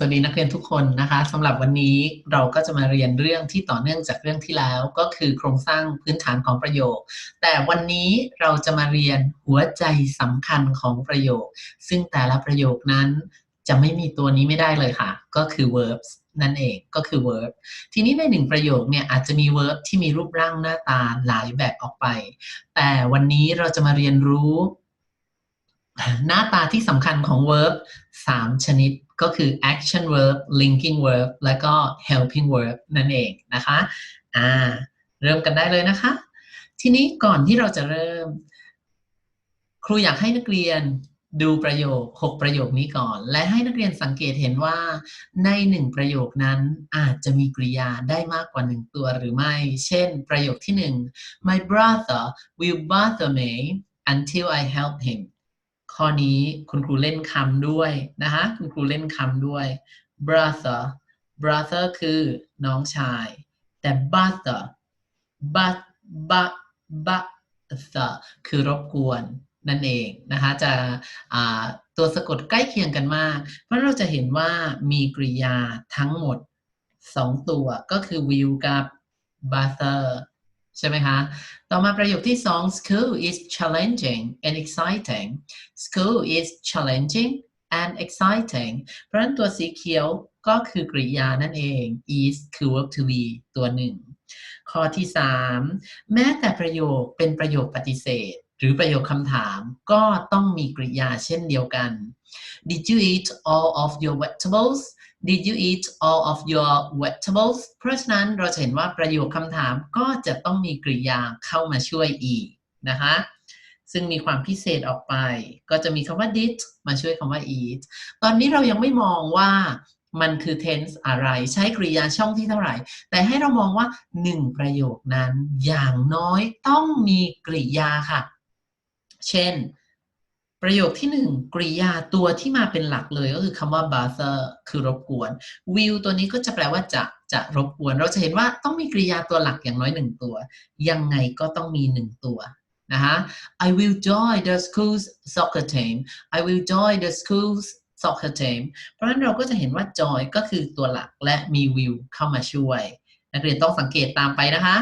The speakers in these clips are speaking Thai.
สวัสดีนักเรียนทุกคนนะคะสำหรับวันนี้เราก็จะมาเรียนเรื่องที่ต่อเนื่องจากเรื่องที่แล้ว ก็คือโครงสร้างพื้นฐานของประโยค แต่วันนี้เราจะมาเรียนหัวใจสำคัญของประโยค ซึ่งแต่ละประโยคนั้นจะไม่มีตัวนี้ไม่ได้เลยค่ะ ก็คือ verbs นั่นเองก็คือ verb ทีนี้ในหนึ่งประโยคเนี่ยอาจจะมี verb ที่มีรูปร่างหน้าตาหลายแบบออกไป แต่วันนี้เราจะมาเรียนรู้ หน้าตาที่สำคัญของ verb 3 ชนิด ก็คือ action verb linking verb และก็ helping verb นั่นเองนะคะอ่าเริ่มกันได้เลยนะคะ ทีนี้ก่อนที่เราจะเริ่ม ครูอยากให้นักเรียนดูประโยค 6 ประโยคนี้ก่อน และให้นักเรียนสังเกตเห็นว่า ในหนึ่งประโยคนั้นอาจจะมีกริยาได้มากกว่าหนึ่งตัวหรือไม่ เช่น ประโยคที่หนึ่ง my brother will bother me until I help him ข้อนี้คุณครูเล่นคำด้วยนะคะคุณครูเล่นคำด้วย brother brother คือน้องชาย แต่ bother but but bother คือรบกวนนั่นเองนะคะจะตัวสะกดใกล้เคียงกันมาก เพราะเราจะเห็นว่ามีกริยาทั้งหมด 2 ตัวก็คือ will กับ bother ใช่ไหมคะ ต่อมาประโยคที่สอง school is challenging and exciting school is challenging and exciting เพราะนั้นตัวสีเขียวก็คือกริยานั่นเอง is คือ verb to be ตัวหนึ่ง ข้อที่3แม้แต่ประโยคเป็นประโยคปฏิเสธ หรือประโยคคำถามก็ต้องมีกริยาเช่นเดียวกัน Did you eat all of your vegetables Did you eat all of your vegetables เพราะฉะนั้นเราจะเห็นว่าประโยคคำถามก็จะต้องมีกริยาเข้ามาช่วยอีกนะคะซึ่งมีความพิเศษออกไป ก็จะมีคำว่า did มาช่วยคำว่า eat ตอนนี้เรายังไม่มองว่ามันคือ tense อะไรใช้กริยาช่องที่เท่าไหร่ แต่ให้เรามองว่าหนึ่งประโยคนั้นอย่างน้อยต้องมีกริยาค่ะ เช่น ประโยคที่หนึ่งกริยาตัวที่มาเป็นหลักเลยก็คือคำว่า bother คือรบกวน will ตัวนี้ก็จะแปลว่าจะจะรบกวน เราจะเห็นว่าต้องมีกริยาตัวหลักอย่างน้อยหนึ่งตัว ยังไงก็ต้องมีหนึ่งตัวนะคะ I will join the school's soccer team I will join the school's soccer team เพราะฉะนั้นเราก็จะเห็นว่า join ก็คือตัวหลักและมี will เข้ามาช่วย นักเรียนต้องสังเกตตามไปนะคะ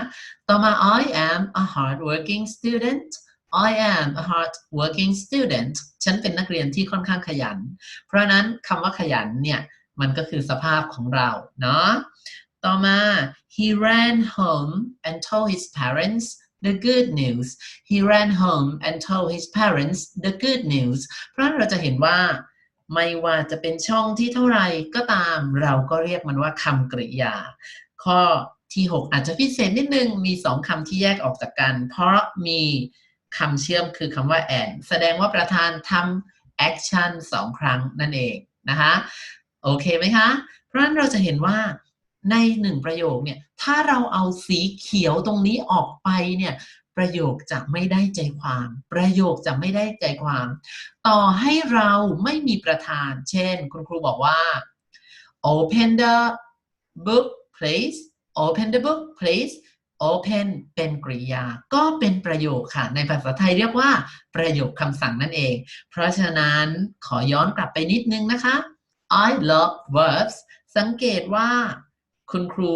ต่อมา I am a hardworking student I am a hard working student ฉันเป็นนักเรียนที่ค่อนข้างขยัน เพราะนั้นคำว่าขยันเนี่ยมันก็คือสภาพของเราเนาะ ต่อมา he ran home and told his parents the good news he ran home and told his parents the good news เพราะเราจะเห็นว่าไม่ว่าจะเป็นช่องที่เท่าไหร่ก็ตาม เราก็เรียกมันว่าคำกริยา ข้อที่ 6 อาจจะพิเศษนิดนึง มีสองคำที่แยกออกจากกัน เพราะมี คำเชื่อมคือคำว่า and แสดงว่าประธานทำ action สองครั้งนั่นเองนะคะโอเคไหมคะ เพราะฉะนั้นเราจะเห็นว่าในหนึ่งประโยคเนี่ยถ้าเราเอาสีเขียวตรงนี้ออกไปเนี่ยประโยคจะไม่ได้ใจความ ประโยคจะไม่ได้ใจความ ต่อให้เราไม่มีประธาน เช่น คุณครูบอกว่า open the book please open the book please open เป็นกริยา ก็เป็นประโยคค่ะ ในภาษาไทยเรียกว่าประโยคคำสั่งนั่นเอง เพราะฉะนั้นขอย้อนกลับไปนิดนึงนะคะ I love verbs สังเกตว่าคุณครู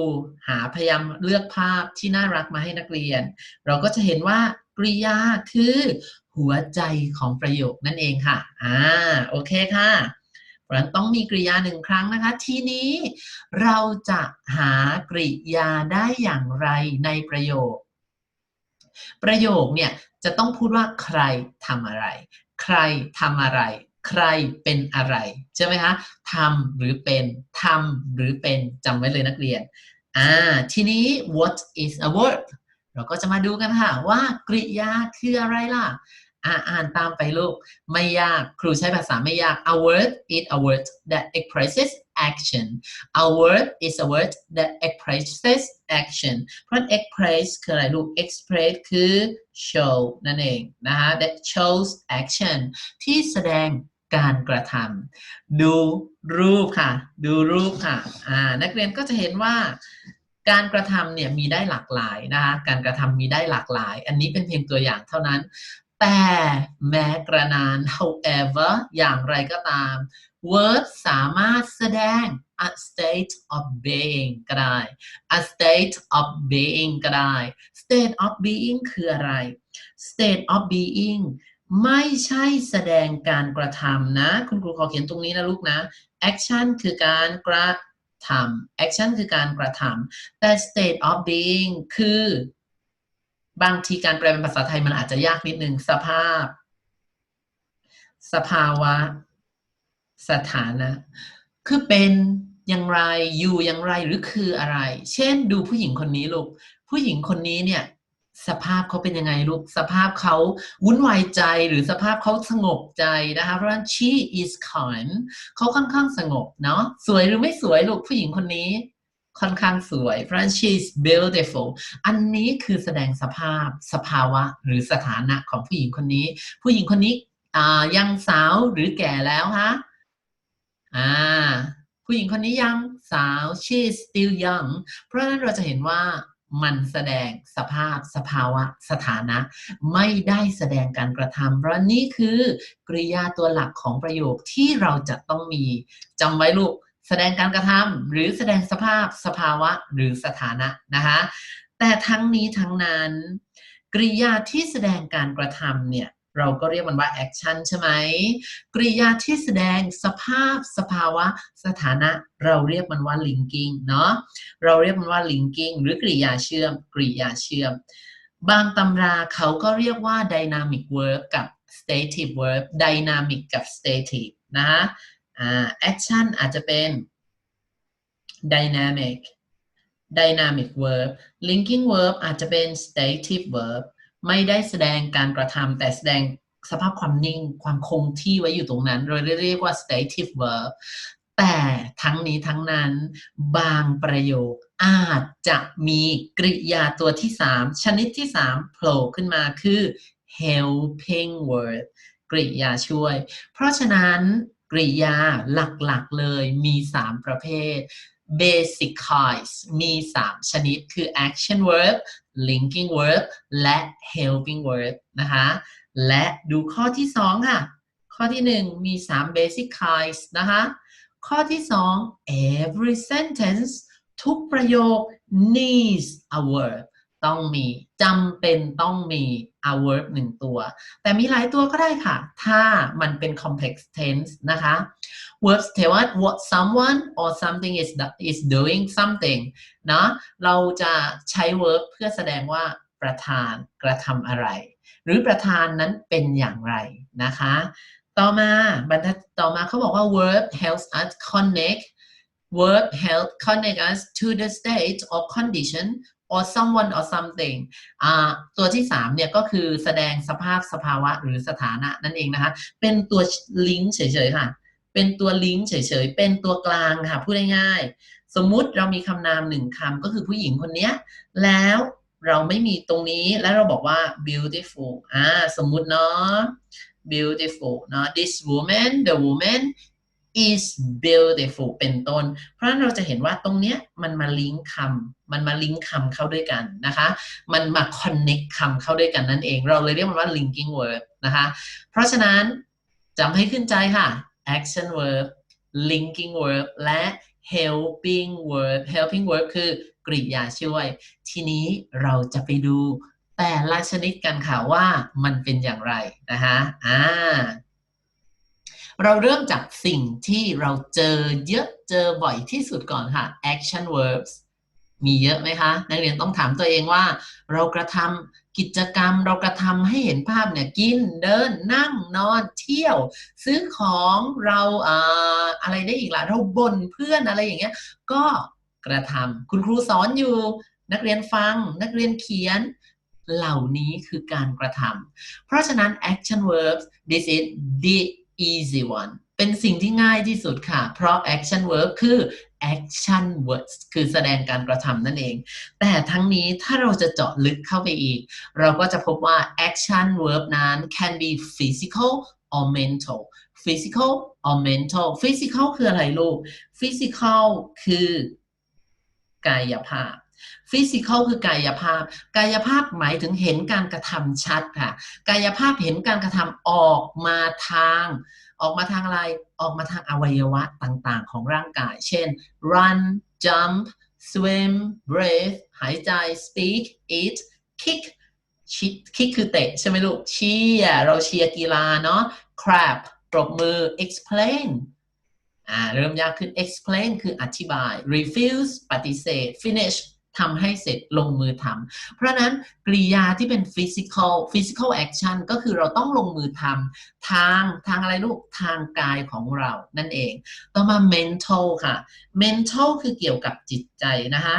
หาพยายามเลือกภาพที่น่ารักมาให้นักเรียน เราก็จะเห็นว่ากริยาคือหัวใจของประโยคนั่นเองค่ะ อ่า โอเคค่ะ ราะฉะนั้นต้องมีกริยาหนึ่งครั้งนะคะ ทีนี้เราจะหากริยาได้อย่างไรในประโยค ประโยคเนี่ยจะต้องพูดว่าใครทำอะไร ใครทำอะไร ใครเป็นอะไร ใช่ไหมคะทำหรือเป็นทำหรือเป็นจำไว้เลยนักเรียนอ่าทีนี้ what is a word เราก็จะมาดูกันค่ะว่ากริยาคืออะไรล่ะ อ่านตามไปลูก ไม่ยากครูใช้ภาษาไม่ยาก a word is a word that expresses action a word is a word that expresses action เพราะ express คืออะไรลูก express คือ show นั่นเองนะคะ that shows action ที่แสดงการกระทำดูรูปค่ะ ดูรูปค่ะอ่านักเรียนก็จะเห็นว่าการกระทำเนี่ยมีได้หลากหลายนะคะ การกระทำมีได้หลากหลาย อันนี้เป็นเพียงตัวอย่างเท่านั้น แต่แม้กระนาน however อย่างไรก็ตาม verb สามารถแสดง a state of being ก็ได้ a state of being ก็ได้ state of being คืออะไร state of being ไม่ใช่แสดงการกระทำนะ คุณครูขอเขียนตรงนี้นะลูกนะ action คือการกระทำ action คือการกระทำแต่ state of being คือ บางทีการแปลเป็นภาษาไทยมันอาจจะยากนิดนึงสภาพ สภาวะ สถานะ คือเป็นอย่างไรอยู่อย่างไรหรือคืออะไร เช่น ดูผู้หญิงคนนี้ลูกผู้หญิงคนนี้เนี่ย สภาพเขาเป็นยังไงลูก สภาพเขาวุ่นวายใจหรือสภาพเขาสงบใจนะคะเพราะฉะนั้น she is calm เขาค่อนข้างสงบเนาะสวยหรือไม่สวยลูกผู้หญิงคนนี้ ค่อนข้างสวย เพราะ she's beautiful อันนี้คือแสดงสภาพสภาวะหรือสถานะของผู้หญิงคนนี้ ผู้หญิงคนนี้ยังสาวหรือแก่แล้วฮะอ่าผู้หญิงคนนี้ยังสาว she is still young เพราะฉะนั้นเราจะเห็นว่ามันแสดงสภาพสภาวะสถานะ ไม่ได้แสดงการกระทำเพราะนี่คือกริยาตัวหลักของประโยคที่เราจะต้องมีจำไว้ลูก แสดงการกระทำหรือแสดงสภาพสภาวะหรือสถานะนะคะแต่ทั้งนี้ทั้งนั้นกริยาที่แสดงการกระทำเนี่ยเราก็เรียกมันว่า action ใช่ไหมกริยาที่แสดงสภาพสภาวะ สถานะ เราเรียกมันว่า linking เนาะเราเรียกมันว่า linking หรือกริยาเชื่อมกริยาเชื่อม บางตำราเขาก็เรียกว่า dynamic verb กับ stative verb dynamic กับ stative นะ อ่า action อาจจะเป็น dynamic dynamic verb linking verb อาจจะเป็น stative verb ไม่ได้แสดงการกระทำแต่แสดงสภาพความนิ่งความคงที่ไว้อยู่ตรงนั้นเราเรียกว่า stative verb แต่ทั้งนี้ทั้งนั้นบางประโยคอาจจะมีกริยาตัวที่ 3 ชนิดที่ 3 โผล่ขึ้นมาคือ helping word กริยาช่วย เพราะฉะนั้น กริยาหลักๆเลยมี 3 ประเภท basic case มี 3 ชนิดคือ action verb linking verb และ helping verb นะคะและดูข้อที่ 2 ค่ะ ข้อที่ 1 มี 3 basic case นะคะข้อที่ 2 every sentence ทุกประโยค needs a verb ต้องมีจำเป็นต้องมี a verb หนึ่งตัว แต่มีหลายตัวก็ได้ค่ะ ถ้ามันเป็น complex tense นะคะ verbs เทว่า what someone or something is is doing something เนาะเราจะใช้ verb เพื่อแสดงว่าประธานกระทำอะไร หรือประธานนั้นเป็นอย่างไรนะคะ ต่อมาบรรทัดต่อมาเขาบอกว่า verb helps us connect verb help connect us to the state or condition or someone or something ตัวที่3เนี่ยก็คือแสดงสภาพสภาวะหรือสถานะนั่นเองนะคะ เป็นตัวลิงก์เฉยๆค่ะ เป็นตัวลิงก์เฉยๆ เป็นตัวกลางค่ะ พูดง่ายๆ สมมุติเรามีคำนามหนึ่งคำก็คือผู้หญิงคนนี้แล้วเราไม่มีตรงนี้แล้วเราบอกว่า beautiful อ่าสมมุติเนาะ beautiful เนาะ this woman the woman is beautiful เป็นต้น เพราะนั้นเราจะเห็นว่าตรงเนี้ยมันมาลิงก์คำมันมาลิงก์คำเข้าด้วยกันนะคะ มันมา connect คำเข้าด้วยกันนั่นเอง เราเลยเรียกมันว่า linking word นะคะ เพราะฉะนั้นจำให้ขึ้นใจค่ะ action verb linking verb และ helping verb helping verb คือกริยาช่วย ทีนี้เราจะไปดูแต่ละชนิดกันค่ะว่ามันเป็นอย่างไรนะคะอ่า เราเริ่มจากสิ่งที่เราเจอเยอะเจอบ่อยที่สุดก่อนค่ะ action verbs มีเยอะไหมคะ นักเรียนต้องถามตัวเองว่า เรากระทำกิจกรรม เรากระทำให้เห็นภาพเนี่ยกินเดินนั่งนอนเที่ยว ซื้อของเราอ่าอะไรได้อีกล่ะเราบ่นเพื่อนอะไรอย่างเงี้ย ก็กระทำคุณครูสอนอยู่ นักเรียนฟัง นักเรียนเขียนเหล่านี้คือการกระทำเพราะฉะนั้น action verbs this is the easy one เป็นสิ่งที่ง่ายที่สุดค่ะ เพราะ action verb คือ action words คือแสดงการกระทำนั่นเอง แต่ทั้งนี้ถ้าเราจะเจาะลึกเข้าไปอีก เราก็จะพบว่า action verb นั้น can be physical or mental physical or mental physical คืออะไรลูก physical คือกายภาพ physical คือกายภาพ กายภาพหมายถึงเห็นการกระทำชัดค่ะ กายภาพเห็นการกระทำออกมาทาง ออกมาทางอะไร ออกมาทางอวัยวะต่างๆ ของร่างกาย เช่น run jump swim breathe หายใจ speak eat kick คิกคือเตะใช่ไหมลูกเชียเราเชียร์กีฬาเนาะ clap ปรบมือ explain อ่าเริ่มยากขึ้น explain คืออธิบาย refuse ปฏิเสธ finish ทำให้เสร็จลงมือทำเพราะนั้นกริยาที่เป็น physical physical action ก็คือเราต้องลงมือทำทางทางอะไรลูกทางกายของเรานั่นเอง ต่อมา mental ค่ะ mental คือเกี่ยวกับจิตใจนะคะ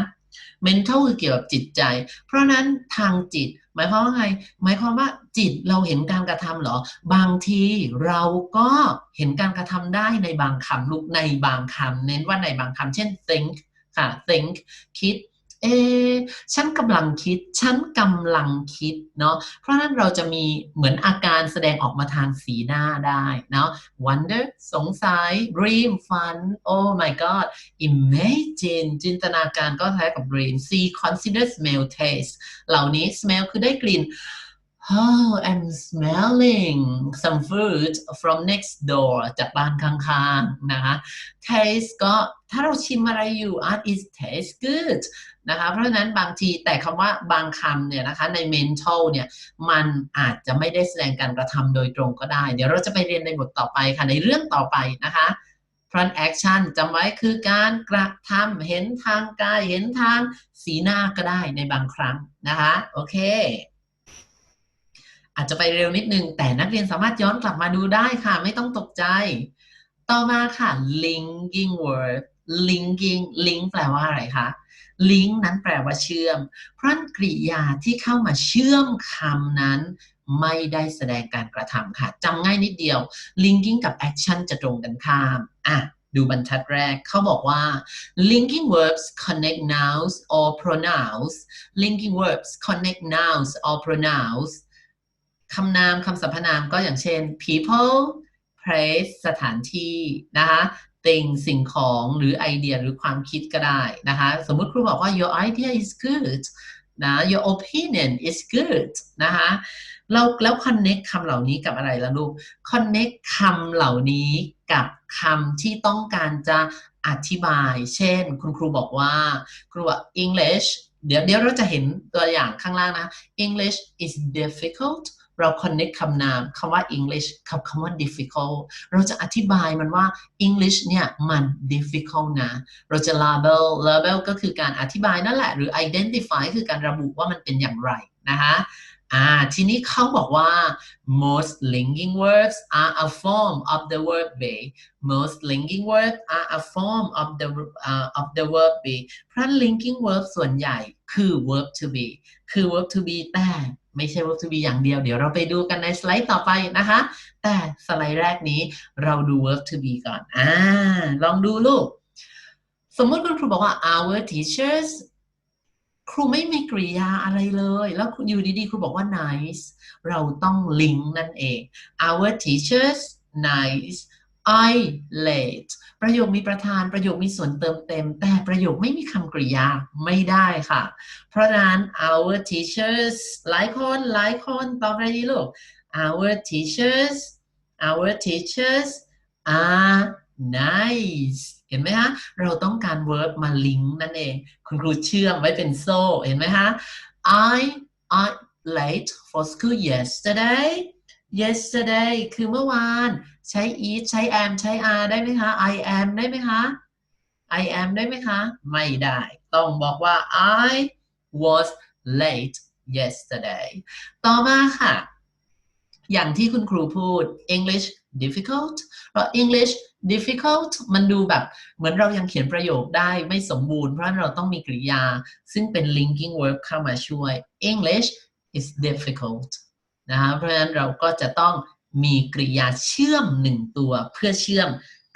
mental คือเกี่ยวกับจิตใจ เพราะนั้นทางจิต หมายความว่าไง หมายความว่าจิตเราเห็นการกระทำหรอ บางทีเราก็เห็นการกระทำได้ในบางคำลูกในบางคำเน้นว่าในบางคำเช่น think ค่ะ think คิด เอฉันกำลังคิด ฉันกำลังคิดเนาะเพราะนั้นเราจะมีเหมือนอาการแสดงออกมาทางสีหน้าได้เนาะ wonder สงสัย dream ฝัน oh my god imagine จินตนาการก็แท้กับ dream see consider smell taste เหล่านี้ smell คือได้กลิ่น Oh I'm smelling some food from next door จากบ้านข้างๆนะคะ taste ก็ถ้าเราชิมอะไรอยู่ art is taste good นะคะ เพราะฉะนั้นบางทีแต่คำว่าบางคำเนี่ยนะคะใน mental เนี่ยมันอาจจะไม่ได้แสดงการกระทำโดยตรงก็ได้ เดี๋ยวเราจะไปเรียนในบทต่อไปค่ะ ในเรื่องต่อไปนะคะ front action จำไว้คือการกระทำเห็นทางกาย เห็นทางสีหน้าก็ได้ในบางครั้งนะคะ โอเค อาจจะไปเร็วนิดนึง แต่นักเรียนสามารถย้อนกลับมาดูได้ค่ะ ไม่ต้องตกใจ ต่อมาค่ะ linking word linking link แปลว่าอะไรคะ link นั้นแปลว่าเชื่อม เพราะกริยาที่เข้ามาเชื่อมคำนั้นไม่ได้แสดงการกระทำค่ะจำง่ายนิดเดียว linking กับ action จะตรงกันข้าม อะ ดูบรรทัดแรกเขาบอกว่า linking verbs connect nouns or pronouns linking verbs connect nouns or pronouns คำนามคำสรรพนามก็อย่างเช่น people place สถานที่นะคะ thing สิ่งของหรือไอเดียหรือความคิดก็ได้นะคะ สมมุติครูบอกว่า your idea is good นะ your opinion is good นะคะเราแล้ว connect คำเหล่านี้กับอะไรล่ะลูก connect คำเหล่านี้กับคำที่ต้องการจะอธิบาย เช่น คุณครูบอกว่า ครูว่า English เดี๋ยวเดี๋ยวเราจะเห็นตัวอย่างข้างล่างนะ English is difficult เรา connect คำนามคำว่า English กับคำว่า difficult เราจะอธิบายมันว่า English เนี่ยมัน difficult นะ เราจะ label label ก็คือการอธิบายนั่นแหละ หรือ identify คือการระบุว่ามันเป็นอย่างไรนะคะอ่าทีนี้เขาบอกว่า most linking words are a form of the verb be most linking words are a form of the uh, of the verb be เพราะ linking verb ส่วนใหญ่คือ verb to be คือ verb to be แต่ ไม่ใช่ verb to be อย่างเดียว เดี๋ยวเราไปดูกันในสไลด์ต่อไปนะคะ แต่สไลด์แรกนี้เราดู verb to be ก่อน อ่า ลองดูลูก สมมติคุณครูบอกว่า our teachers ครูไม่มีกริยาอะไรเลย แล้วอยู่ดีๆ ครูบอกว่า nice เราต้องลิงก์นั่นเอง our teachers nice I late ประโยคมีประธานประโยคมีส่วนเติมเต็ม แต่ประโยคไม่มีคำกริยาไม่ได้ค่ะ เพราะนั้น our teachers หลายคนหลายคนตอบอะไรดีลูก our teachers our teachers are nice เห็นไหมคะเราต้องการ verb มาลิงก์นั่นเอง คุณครูเชื่อมไว้เป็นโซ่ เห็นไหมคะ I I late for school yesterday yesterday คือเมื่อวาน ใช้ is ใช้ am ใช้ are ได้ไหมคะ I am ได้ไหมคะ I am ได้ไหมคะ ไม่ได้ ต้องบอกว่า I was late yesterday ต่อมาค่ะ อย่างที่คุณครูพูด English difficult เพราะ English difficult มันดูแบบ เหมือนเรายังเขียนประโยคได้ไม่สมบูรณ์ เพราะเราต้องมีกริยา ซึ่งเป็น linking verb เข้ามาช่วย English is difficult นะคะเพราะฉะนั้นเราก็จะต้องมีกริยาเชื่อมหนึ่งตัวเพื่อเชื่อม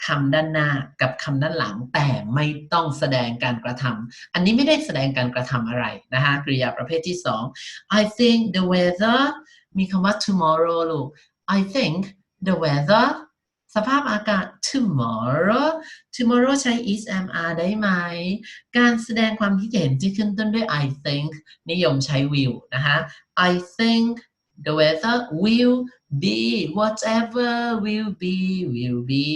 คำด้านหน้ากับคำด้านหลัง แต่ไม่ต้องแสดงการกระทำอันนี้ไม่ได้แสดงการกระทำอะไรนะคะกริยาประเภทที่สอง I think the weather มีคำว่า tomorrow ลูก I think the weather สภาพอากาศ tomorrow tomorrow ใช้ is am are ได้ไหม การแสดงความคิดเห็นที่ขึ้นต้นด้วย I think นิยมใช้ will นะคะ I think the weather will be whatever will be will be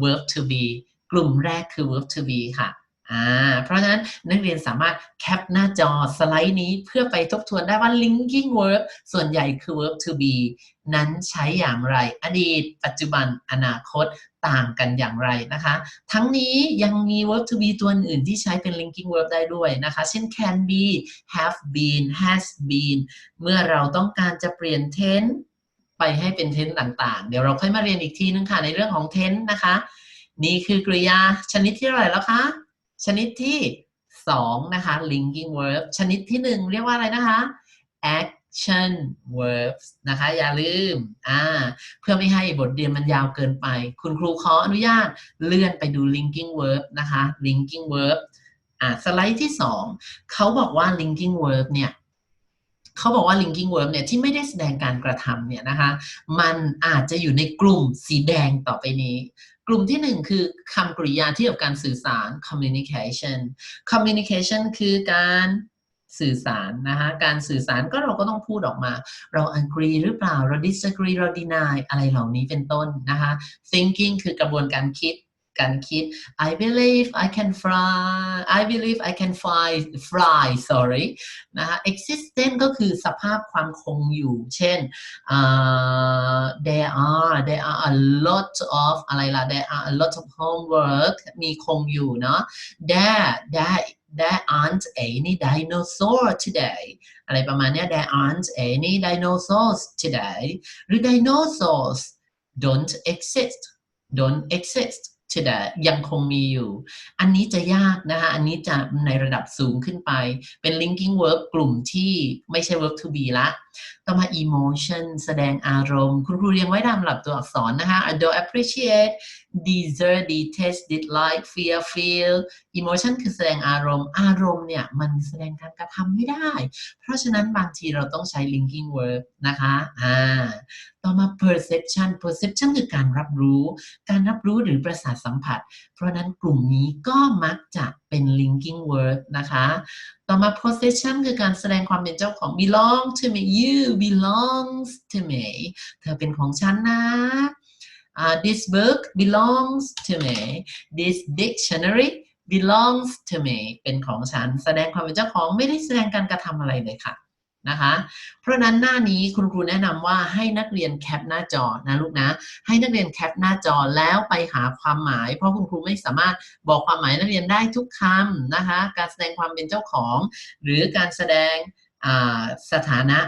verb to be กลุ่มแรกคือ verb to be ค่ะ อ่าเพราะฉะนั้นนักเรียนสามารถแคปหน้าจอสไลด์นี้เพื่อไปทบทวนได้ว่า linking verb ส่วนใหญ่คือ verb to be นั้นใช้อย่างไร อดีต ปัจจุบันอนาคตต่างกันอย่างไรนะคะ ทั้งนี้ยังมี verb to be ตัวอื่นที่ใช้เป็น linking verb ได้ด้วยนะคะ เช่น can be have been has been เมื่อเราต้องการจะเปลี่ยน tense ไปให้เป็น tense ต่างๆ เดี๋ยวเราค่อยมาเรียนอีกทีนึงค่ะในเรื่องของ tense นะคะ นี่คือกริยาชนิดที่เท่าไหร่แล้วคะ ชนิดที่2นะคะ linking verb ชนิดที่ 1 เรียกว่าอะไรนะคะ action verbs นะคะ อย่าลืมอ่าเพื่อไม่ให้บทเรียนมันยาวเกินไป คุณครูขออนุญาตเลื่อนไปดู linking verb นะคะ linking verb อ่าสไลด์ที่ 2 เขาบอกว่า linking verb เนี่ย เขาบอกว่า linking verb เนี่ยที่ไม่ได้แสดงการกระทำเนี่ยนะคะ มันอาจจะอยู่ในกลุ่มสีแดงต่อไปนี้ กลุ่มที่หนึ่งคือคำกริยาที่เกี่ยวกับการสื่อสาร communication communication คือการสื่อสารนะคะการสื่อสารก็เราก็ต้องพูดออกมา เรา agree หรือเปล่า เรา disagree เรา deny อะไรเหล่านี้เป็นต้นนะคะ thinking คือกระบวนการคิด การคิด I believe I can fly I believe I can fly fly sorry นะคะ existent ก็คือสภาพความคงอยู่ เช่น uh, there are there are a lot of อะไรล่ะ there are a lot of homework มีคงอยู่เนาะ there there there aren't any dinosaur today อะไรประมาณเนี้ย there aren't any dinosaurs today หรือ dinosaurs don't exist don't exist ยังคงมีอยู่ อันนี้จะยากนะคะอันนี้จะในระดับสูงขึ้นไปเป็น linking work กลุ่มที่ไม่ใช่ work to be ละ ต่อมา emotion แสดงอารมณ์ คุณครูเรียงไว้ตามหลักตัวอักษรนะคะ adore appreciate desire detest dislike fear feel emotion คือแสดงอารมณ์ อารมณ์เนี่ย มันแสดงการกระทำไม่ได้ เพราะฉะนั้นบางทีเราต้องใช้ linking verb นะคะ อ่า ต่อมา perception perception คือการรับรู้ การรับรู้หรือประสาทสัมผัส เพราะนั้นกลุ่มนี้ก็มักจะเป็น linking word นะคะ ต่อมา possession คือการแสดงความเป็นเจ้าของ belong to me you belongs to me เธอเป็นของฉันนะ uh, this book belongs to me this dictionary belongs to me เป็นของฉัน แสดงความเป็นเจ้าของไม่ได้แสดงการกระทำอะไรเลยค่ะ นะคะ เพราะนั้นหน้านี้คุณครูแนะนำว่าให้นักเรียนแคปหน้าจอนะลูกนะ ให้นักเรียนแคปหน้าจอแล้วไปหาความหมาย เพราะคุณครูไม่สามารถบอกความหมายนักเรียนได้ทุกคำนะคะ การแสดงความเป็นเจ้าของ หรือการแสดงสถานะ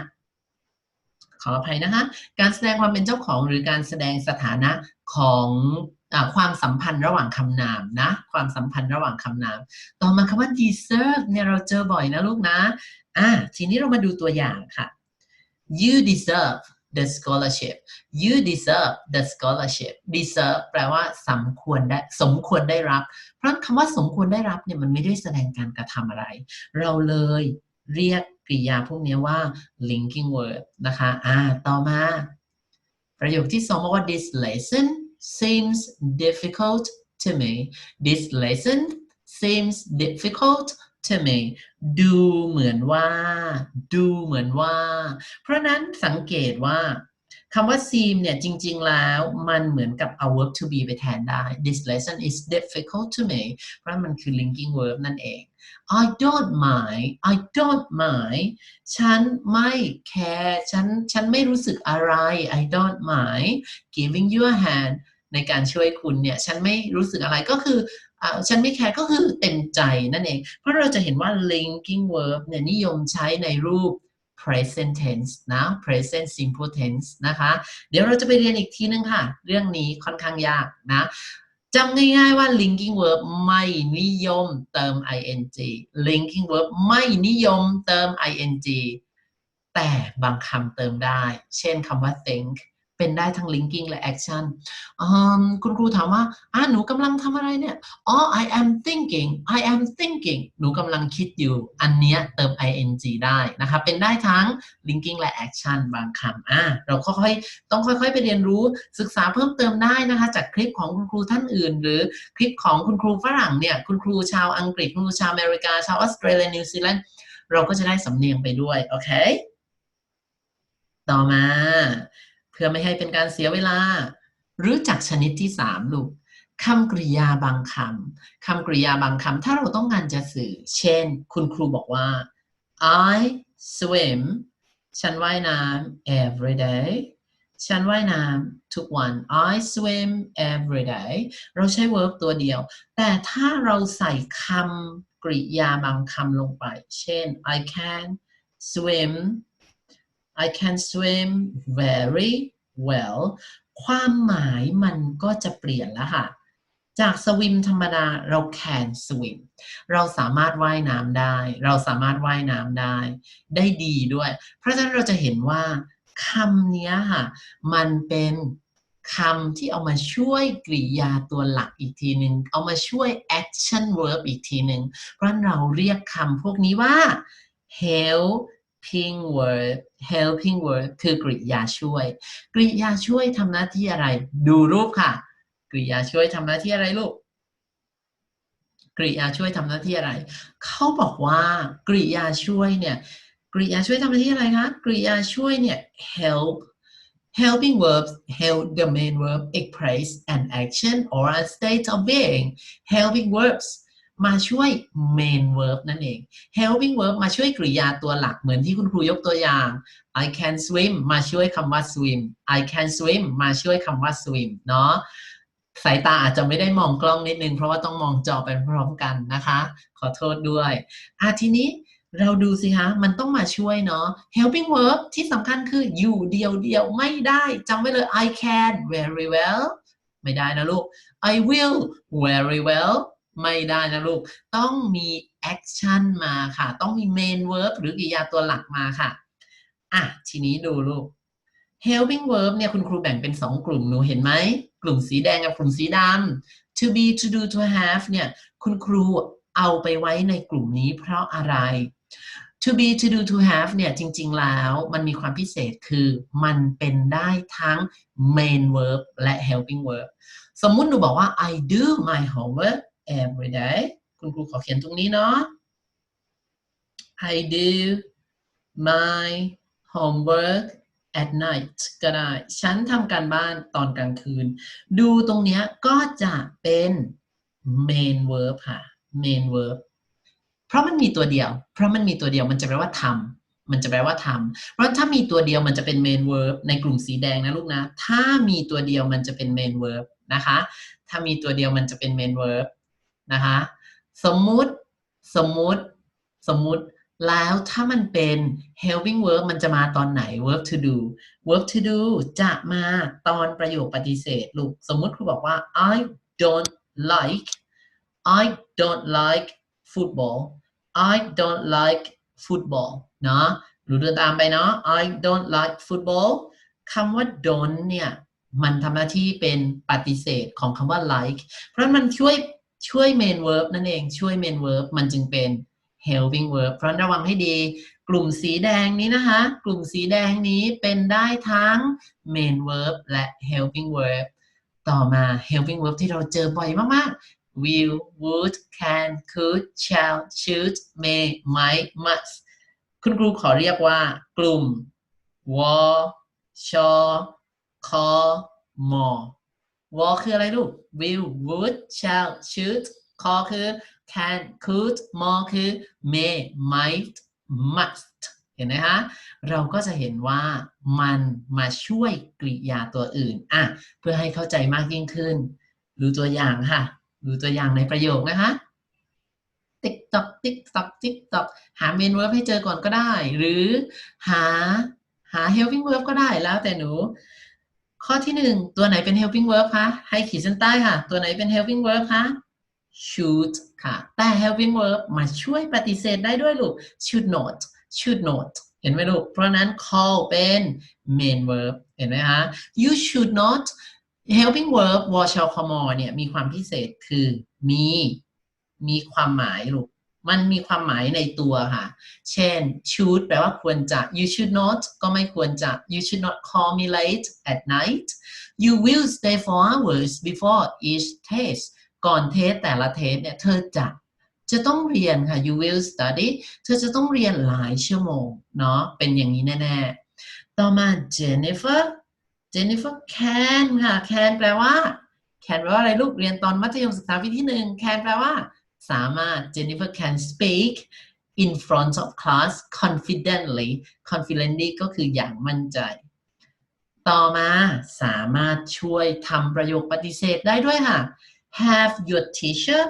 ขออภัยนะคะ การแสดงความเป็นเจ้าของหรือการแสดงสถานะของ ความสัมพันธ์ระหว่างคำนามนะ ความสัมพันธ์ระหว่างคำนาม ต่อมาคำว่า deserve เนี่ยเราเจอบ่อยนะลูกนะอะทีนี้เรามาดูตัวอย่างค่ะ you deserve the scholarship you deserve the scholarship deserve แปลว่าสมควรได้สมควรได้รับ เพราะคำว่าสมควรได้รับเนี่ยมันไม่ได้แสดงการกระทำอะไร เราเลยเรียกกริยาพวกนี้ว่า linking word นะคะ อ่า ต่อมา ประโยคที่สองบอกว่า this lesson seems difficult to me this lesson seems difficult to me ดูเหมือนว่า ดูเหมือนว่า เพราะนั้นสังเกตว่าคำว่า seem เนี่ยจริง ๆ แล้วมันเหมือนกับเอา verb to be ไปแทนได้ this lesson is difficult to me เพราะมันคือ linking verb นั่นเอง I don't mind I don't mind ฉันไม่แคร์ฉันฉันไม่รู้สึกอะไร I don't mind giving you a hand ในการช่วยคุณเนี่ยฉันไม่รู้สึกอะไรก็คือฉันไม่แคร์ก็คือเต็มใจนั่นเอง เพราะเราจะเห็นว่า linking verb เนี่ยนิยมใช้ในรูป present tense นะ present simple tense นะคะ เดี๋ยวเราจะไปเรียนอีกทีนึงค่ะ เรื่องนี้ค่อนข้างยากนะจำง่ายๆว่า linking verb ไม่นิยมเติม ing linking verb ไม่นิยมเติม ing แต่บางคำเติมได้ เช่นคำว่า think เป็นได้ทั้ง linking และ action คุณครูถามว่าอ่าหนูกำลังทำอะไรเนี่ย อ๋อ I am thinking I am thinking หนูกำลังคิดอยู่ อันเนี้ยเติม ing ได้นะคะ เป็นได้ทั้ง linking และ action บางคำอ่าเราค่อยๆต้องค่อยๆ ไปเรียนรู้ศึกษาเพิ่มเติมได้นะคะ จากคลิปของคุณครูท่านอื่น หรือคลิปของคุณครูฝรั่งเนี่ย คุณครูชาวอังกฤษ คุณครูชาวอเมริกา ชาวออสเตรเลีย นิวซีแลนด์ เราก็จะได้สำเนียงไปด้วย โอเค ต่อมา พื่อไม่ให้เป็นการเสียเวลา รู้จักชนิดที่สามลูกคำกริยาบางคำคำกริยาบางคำถ้าเราต้องการจะสื่อ เช่น คุณครูบอกว่า I swim ฉันว่ายน้ำ every day ฉันว่ายน้ำทุกวัน I swim every day เราใช้ verb ตัวเดียว แต่ถ้าเราใส่คำกริยาบางคำลงไป เช่น I can swim I can swim very well ความหมายมันก็จะเปลี่ยนแล้วค่ะ จากสวิมธรรมดาเรา can swim เราสามารถว่ายน้ำได้ เราสามารถว่ายน้ำได้ ได้ดีด้วย เพราะฉะนั้นเราจะเห็นว่าคำนี้ค่ะ มันเป็นคำที่เอามาช่วยกริยาตัวหลักอีกทีหนึ่งเอามาช่วย action verb อีกทีหนึ่งเพราะเราเรียกคำพวกนี้ว่า help helping word helping word คือกริยาช่วย กริยาช่วยทำหน้าที่อะไร ดูรูปค่ะ กริยาช่วยทำหน้าที่อะไรลูก กริยาช่วยทำหน้าที่อะไร เขาบอกว่ากริยาช่วยเนี่ย กริยาช่วยทำหน้าที่อะไรคะ กริยาช่วยเนี่ย help helping verbs help the main verb express an action or a state of being helping verbs มาช่วย main verb นั่นเอง helping verb มาช่วยกริยาตัวหลักเหมือนที่คุณครูยกตัวอย่าง I can swim มาช่วยคำว่า swim I can swim มาช่วยคำว่า swim เนาะสายตาอาจจะไม่ได้มองกล้องนิดนึง เพราะว่าต้องมองจอไปพร้อมกันนะคะ ขอโทษด้วยอะทีนี้เราดูสิคะ มันต้องมาช่วยเนาะ helping verb ที่สำคัญคืออยู่เดียวเดียวไม่ได้จำไว้เลย I can very well ไม่ได้นะลูก I will very well ไม่ได้นะลูก ต้องมี action มาค่ะ ต้องมี main verb หรือกริยาตัวหลักมาค่ะ อะ ทีนี้ดูลูก helping verb เนี่ยคุณครูแบ่งเป็น 2 กลุ่มหนูเห็นไหม กลุ่มสีแดงกับกลุ่มสีดำ to be to do to have เนี่ย คุณครูเอาไปไว้ในกลุ่มนี้เพราะอะไร to be to do to have เนี่ย จริง ๆ แล้วมันมีความพิเศษคือมันเป็นได้ทั้ง main verb และ helping verb สมมุติหนูบอกว่า I do my homework every day คุณครูขอเขียนตรงนี้เนาะ I do my homework at night ก็ได้ ฉันทำการบ้านตอนกลางคืน ดูตรงเนี้ยก็จะเป็น main verb ค่ะ main verb เพราะมันมีตัวเดียว เพราะมันมีตัวเดียวมันจะแปลว่าทำมันจะแปลว่าทำเพราะถ้ามีตัวเดียวมันจะเป็น main verb ในกลุ่มสีแดงนะลูกนะ ถ้ามีตัวเดียวมันจะเป็น main verb นะคะ ถ้ามีตัวเดียวมันจะเป็น main verb นะคะสมมุติสมมุติสมมุติแล้วถ้ามันเป็น helping verb มันจะมาตอนไหน verb to do verb to do จะมาตอนประโยคปฏิเสธลูกสมมุติครูบอกว่า I don't like I don't like football I don't like football เนาะหนูเดินตามไปเนาะ I don't like football คำว่า don't เนี่ย มันทำหน้าที่เป็นปฏิเสธของคำว่า like เพราะมันช่วย ช่วย main verb นั่นเองช่วย main verb มันจึงเป็น helping verb เพราะระวังให้ดี กลุ่มสีแดงนี้นะคะ กลุ่มสีแดงนี้เป็นได้ทั้ง main verb และ helping verb ต่อมา helping verb ที่เราเจอบ่อยมาก ๆ will would can could shall should may might must คุณครูขอเรียกว่า กลุ่มวอชอคอมอ วอคืออะไรลูก will would shall should คอคือ can could มอคือ may might must เห็นไหมคะ เราก็จะเห็นว่ามันมาช่วยกริยาตัวอื่นอะเพื่อให้เข้าใจมากยิ่งขึ้น ดูตัวอย่างค่ะ ดูตัวอย่างในประโยคนะคะติ๊กตอกติ๊กตอกติ๊กตอกหา main verb ให้เจอก่อนก็ได้ หรือหาหา helping verb ก็ได้แล้วแต่หนู ข้อที่หนึ่งตัวไหนเป็น helping verb คะให้ขีดเส้นใต้ค่ะ ตัวไหนเป็น helping verb คะ should ค่ะ แต่ helping verb มาช่วยปฏิเสธได้ด้วยลูก should not should not เห็นไหมลูก เพราะนั้น call เป็น main verb เห็นไหมคะ you should not helping verb was shall come on เนี่ยมีความพิเศษคือมีมีความหมายลูก มันมีความหมายในตัวค่ะ เช่น should แปลว่าควรจะ you should not ก็ไม่ควรจะ you should not call me late at night you will stay for hours before each test ก่อนเทสแต่ละเทสเนี่ย เธอจะจะต้องเรียนค่ะ you will study เธอจะต้องเรียนหลายชั่วโมงเนาะ เป็นอย่างนี้แน่ ๆ ต่อมา Jennifer Jennifer can ค่ะ can แปลว่า can แปลว่าอะไรลูกเรียนตอนมัธยมศึกษาปีที่หนึ่ง can แปลว่า สามารถ Jennifer can speak in front of class confidently confidently ก็คืออย่างมั่นใจ ต่อมาสามารถช่วยทำประโยคปฏิเสธได้ด้วยค่ะ have your teacher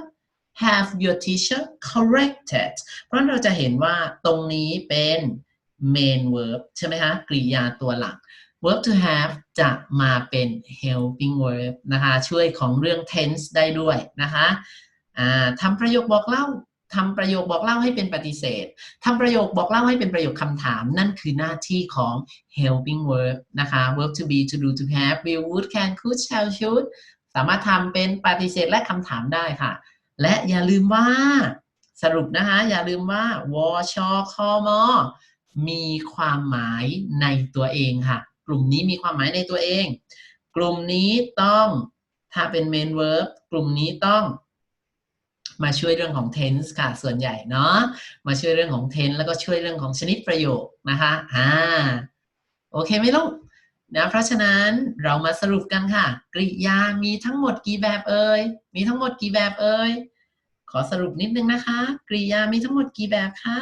have your teacher corrected เพราะเราจะเห็นว่าตรงนี้เป็น main verb ใช่ไหมคะกริยาตัวหลัก verb to have จะมาเป็น helping verb นะคะ ช่วยของเรื่อง tense ได้ด้วยนะคะ ทำประโยคบอกเล่าทำประโยคบอกเล่าให้เป็นปฏิเสธทำประโยคบอกเล่าให้เป็นประโยคคำถาม นั่นคือหน้าที่ของ helping verb นะคะ verb to be to do to have will would can could shall should สามารถทำเป็นปฏิเสธและคำถามได้ค่ะ และอย่าลืมว่าสรุปนะคะ อย่าลืมว่าวชคมมีความหมายในตัวเองค่ะ กลุ่มนี้มีความหมายในตัวเอง กลุ่มนี้ต้องถ้าเป็น main verb กลุ่มนี้ต้อง มาช่วยเรื่องของ tense ค่ะส่วนใหญ่เนาะมาช่วยเรื่องของ tense แล้วก็ช่วยเรื่องของชนิดประโยคนะคะอ่าโอเคไหมลูกนะเพราะฉะนั้นเรามาสรุปกันค่ะ กริยามีทั้งหมดกี่แบบเอ่ยมีทั้งหมดกี่แบบเอ่ยขอสรุปนิดนึงนะคะ กริยามีทั้งหมดกี่แบบคะ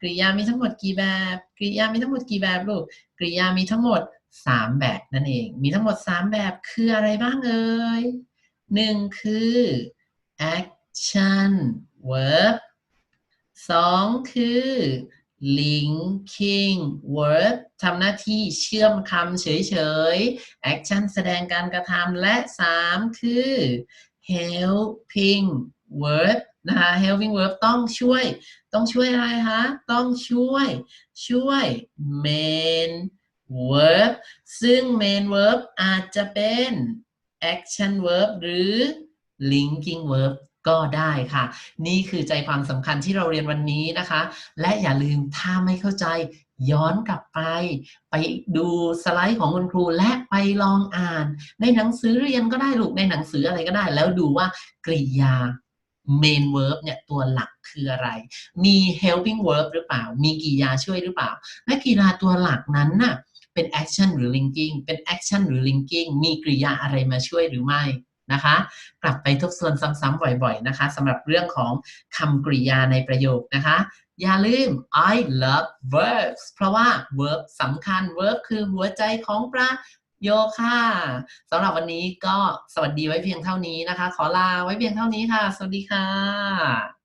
กริยามีทั้งหมดกี่แบบ กริยามีทั้งหมดกี่แบบลูกกริยามีทั้งหมด 3 แบบนั่นเอง มีทั้งหมด 3 แบบคืออะไรบ้างเอ่ยหนึ่งคือ action verb สองคือ linking verb ทำหน้าที่เชื่อมคำเฉยๆ action แสดงการกระทำและสามคือ helping verb นะคะ helping verb ต้องช่วย ต้องช่วยอะไรคะ ต้องช่วย ช่วย main verb ซึ่ง main verb อาจจะเป็น action verb หรือ linking verb ก็ได้ค่ะ นี่คือใจความสำคัญที่เราเรียนวันนี้นะคะ และอย่าลืมถ้าไม่เข้าใจย้อนกลับไป ไปดูสไลด์ของคุณครูและไปลองอ่าน ในหนังสือเรียนก็ได้ลูกในหนังสืออะไรก็ได้ แล้วดูว่ากริยา main verb เนี่ยตัวหลักคืออะไร มี helping verb หรือเปล่า มีกริยาช่วยหรือเปล่า และกริยาตัวหลักนั้นน่ะเป็น action หรือ linking เป็น action หรือ linking มีกริยาอะไรมาช่วยหรือไม่ นะคะ กลับไปทบทวนซ้ำๆบ่อยๆนะคะสำหรับเรื่องของคำกริยาในประโยคนะคะ อย่าลืม I love verbs เพราะว่า verb สำคัญ verb คือหัวใจของประโยคค่ะสำหรับวันนี้ก็สวัสดีไว้เพียงเท่านี้นะคะ ขอลาไว้เพียงเท่านี้ค่ะ สวัสดีค่ะ